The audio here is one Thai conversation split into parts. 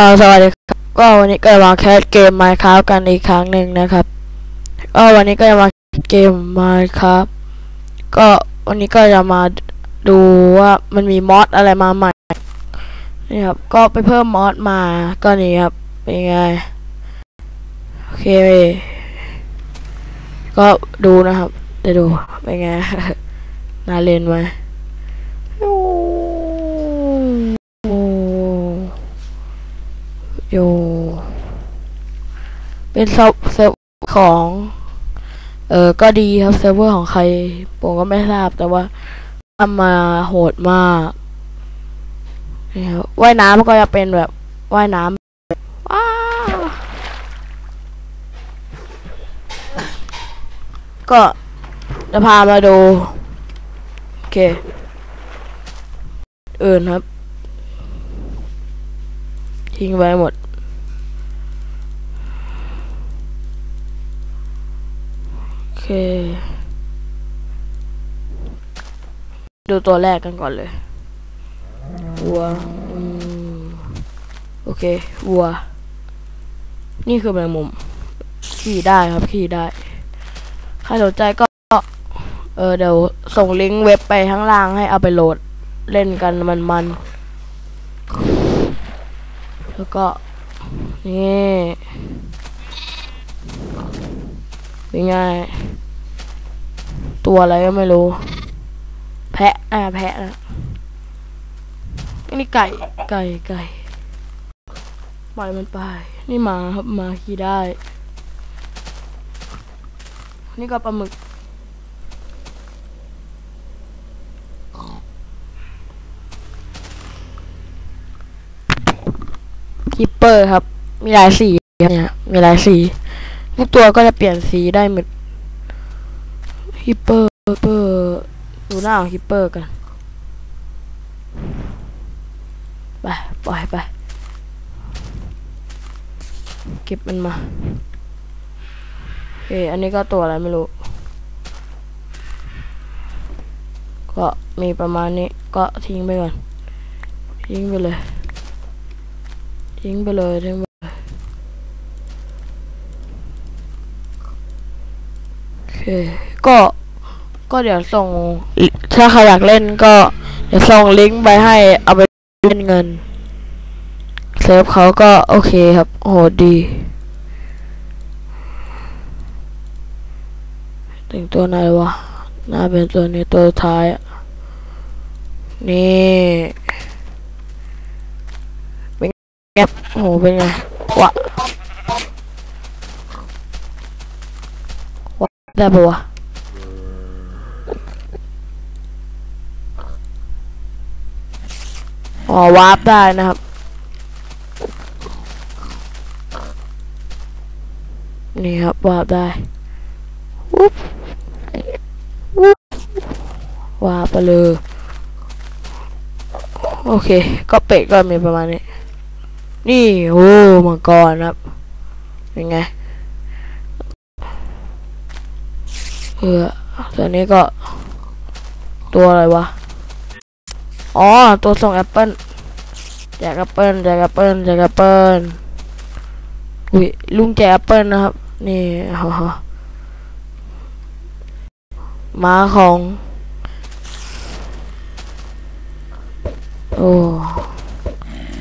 อ่าสวัสดีครับก็วันนี้ก็จะมาแคสเกม Minecraft กันอีกครั้งหนึ่งนะครับก็วันนี้ก็จะมาเกม Minecraft ก็วันนี้ก็จะมาดูว่ามันมีมอดอะไรมาใหม่นี่ครับก็ไปเพิ่มมอดมาก็นี่ครับเป็นไงโอเคก็ดูนะครับเดี๋ยวดูเป็นไงน่าเล่นไหมโอ้อยู่ เป็นเซิร์ฟเซิร์ฟของ เออก็ดีครับเซิร์ฟเวอร์ของใคร ผมก็ไม่ทราบแต่ว่าทำมาโหดมากนี่ครับว่ายน้ำก็จะเป็นแบบว่ายน้ำว้าวก็จะพามาดู โอเค อื่นครับ ทิ้งไว้หมด เค ดูตัวแรกกันก่อนเลยวัวโอเควัว นี่คือแมงมุม ขี่ได้ครับขี่ได้ ใครสนใจก็ เออเดี๋ยวส่งลิงก์เว็บไปข้างล่างให้เอาไปโหลดเล่นกันมันๆแล้วก็ นี่เป็นไง ตัวอะไรก็ไม่รู้ แพะอ่าแพะนะนี่ไก่ ไก่ไก่ปล่อยมันไป นี่หมาครับหมาขี่ได้ นี่ก็ปลาหมึก คิปเปอร์ครับ มีหลายสีครับเนี่ย มีหลายสี ทุกตัวก็จะเปลี่ยนสีได้หมด เปอร์ดูหน้าของคิปเปอร์กัน ไปปล่อยไป เก็บมันมาโอเคอันนี้ก็ตัวอะไรไม่รู้ ก็มีประมาณนี้ ก็ทิ้งไปก่อน ทิ้งไปเลย ทิ้งไปเลยทิ้งไปเลยโอเค ก็ ก็เดี๋ยวส่งถ้าใครอยากเล่นก็เดี๋ยวส่งลิงก์ไปให้เอาไปเล่นเงินเซิร์ฟเขาก็โอเคครับโหดีถึงตัวไหนวะน่าเป็นตัวนี้ตัวท้ายอะนี่เป็นไงโอ้โหเป็นไงวะวะได้ปะวะ อ๋อวาร์ปได้นะครับ นี่ครับวาร์ปได้วุ๊บวุ๊บวาร์ปไปเลยโอเค ก็เป็ดก็มีประมาณนี้ นี่โอ้มังกรครับเป็นไงเออตัวนี้ก็ตัวอะไรวะ อ๋อ ตัวส่งแอปเปิลแจกแอปเปิลแจกแอปเปิลแจกแอปเปิลอุ้ยลุงแจกแอปเปิลนะครับ นี่ฮ่าฮ่าม้าของ โอ้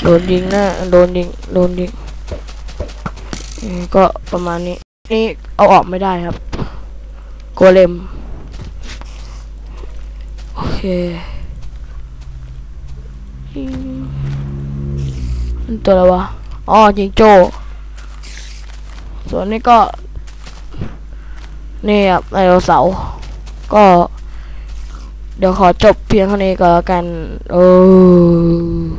โดนยิงนะโดนยิง โดนยิง ก็ประมาณนี้ นี่เอาออกไม่ได้ครับ โกเลม โอเค มันตัวอะไรวะ อ๋อจิงโจ้ ส่วนนี้ก็ นี่ครับไดโนเสาร์ ก็ เดี๋ยวขอจบเพียงเท่านี้ก็แล้วกัน เออ